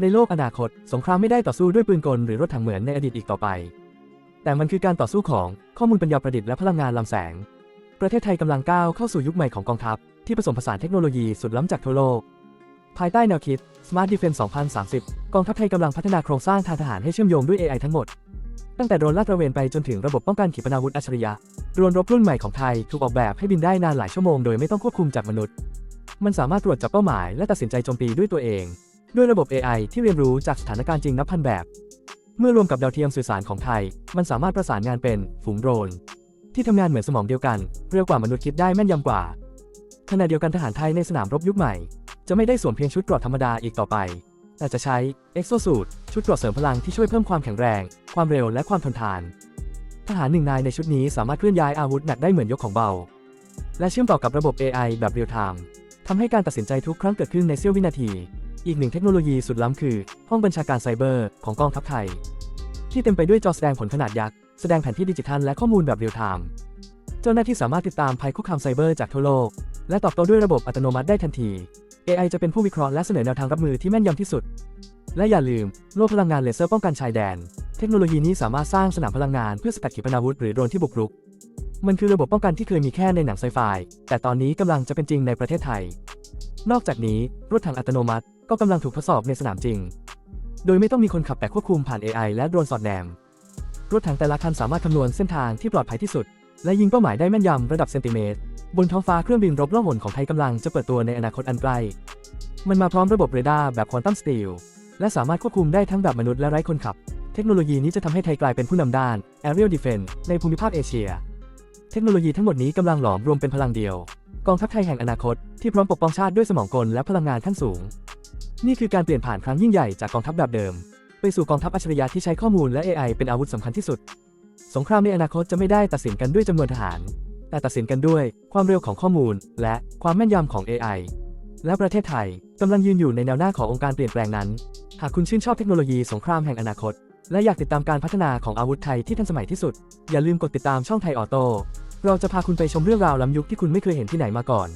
ในโลกอนาคต สงครามไม่ได้ต่อสู้ด้วยปืนกลหรือรถถังเหมือนในอดีตอีกต่อไป แต่มันคือการต่อสู้ของข้อมูลปัญญาประดิษฐ์และพลังงานลำแสง ประเทศไทยกำลังก้าวเข้าสู่ยุคใหม่ของกองทัพ ที่ผสมผสานเทคโนโลยีสุดล้ำจากทั่วโลก ภายใต้แนวคิด Smart Defense 2030 กองทัพไทยกำลังพัฒนาโครงสร้างทางทหารให้เชื่อมโยงด้วย AI ทั้งหมด ตั้งแต่โดรนลาดตระเวนไปจนถึงระบบป้องกันขีปนาวุธอัจฉริยะโดรนรบรุ่นใหม่ของไทยถูกออกแบบให้บินได้นานหลายชั่วโมงโดยไม่ต้องควบคุมจากมนุษย์ มันสามารถตรวจจับเป้าหมายและตัดสินใจโจมตีด้วยตัวเอง ด้วยระบบ AI ที่เรียนรู้จากสถานการณ์จริงนับพันแบบ เมื่อรวมกับดาวเทียมสื่อสารของไทย มันสามารถประสานงานเป็นฝูงโดรน ที่ทำงานเหมือนสมองเดียวกัน เร็วกว่ามนุษย์คิดได้แม่นยำกว่าขณะเดียวกันทหารไทยในสนามรบยุคใหม่ จะไม่ได้สวมเพียงชุดเกราะธรรมดาอีกต่อไปแต่จะใช้ Exosuit ชุดเกราะเสริมพลังที่ช่วยเพิ่มความแข็งแรง ความเร็วและความทนทาน ทหารหนึ่งนายในชุดนี้สามารถเคลื่อนย้ายอาวุธหนักได้เหมือนยกของเบา และเชื่อมต่อกับระบบ AI แบบเรียลไทม์ทำให้การตัดสินใจทุกครั้งเกิดขึ้นในเสี้ยววินาที อีกหนึ่งเทคโนโลยีสุดล้ำคือ ห้องบัญชาการไซเบอร์ของกองทัพไทย ที่เต็มไปด้วยจอแสดงผลขนาดยักษ์ แสดงแผนที่ดิจิทัลและข้อมูลแบบเรียลไทม์เจ้าหน้าที่สามารถติดตามภัยคุกคามไซเบอร์จากทั่วโลก และตอบโต้ด้วยระบบอัตโนมัติได้ทันที AI จะเป็นผู้วิเคราะห์และเสนอแนวทางรับมือที่แม่นยำที่สุด และอย่าลืมโล่พลังงานเลเซอร์ป้องกันชายแดน เทคโนโลยีนี้สามารถสร้างสนามพลังงานเพื่อสกัดขีปนาวุธหรือโดรนที่บุกรุก มันคือระบบป้องกันที่เคยมีแค่ในหนังไซไฟ แต่ตอนนี้กำลังจะเป็นจริงในประเทศไทย นอกจากนี้รถถังอัตโนมัติก็กำลังถูกทดสอบในสนามจริง โดยไม่ต้องมีคนขับแต่ควบคุมผ่าน AI และโดรนสอดแนม รถถังแต่ละคันสามารถคำนวณเส้นทางที่ปลอดภัยที่สุด และยิงเป้าหมายได้แม่นยำระดับเซนติเมตร บนท้องฟ้าเครื่องบินรบล่องหนของไทยกำลังจะเปิดตัวในอนาคตอันใกล้ มันมาพร้อมระบบเรดาร์แบบควอนตัมสตีลและสามารถควบคุมได้ทั้งแบบมนุษย์และไร้คนขับ เทคโนโลยีนี้จะทำให้ไทยกลายเป็นผู้นำด้าน Aerial Defense ในภูมิภาคเอเชีย เทคโนโลยีทั้งหมดนี้กำลังหลอมรวมเป็นพลังเดียว กองทัพไทยแห่งอนาคตที่พร้อมปกป้องชาติด้วยสมองกลและพลังงานขั้นสูง นี่คือการเปลี่ยนผ่านครั้งยิ่งใหญ่จากกองทัพแบบเดิม ไปสู่กองทัพอัจฉริยะที่ใช้ข้อมูลและ AI เป็นอาวุธสำคัญที่สุด สงครามในอนาคตจะไม่ได้ตัดสินกันด้วยจำนวนทหาร แต่ตัดสินกันด้วยความเร็วของข้อมูล และความแม่นยำของ AI และประเทศไทยกำลังยืนอยู่ในแนวหน้าขององค์การเปลี่ยนแปลงนั้น หากคุณชื่นชอบเทคโนโลยีสงครามแห่งอนาคต และอยากติดตามการพัฒนาของอาวุธไทยที่ทันสมัยที่สุด อย่าลืมกดติดตามช่องไทยออโต้เราจะพาคุณไปชมเรื่องราวล้ำยุคที่คุณไม่เคยเห็นที่ไหนมาก่อน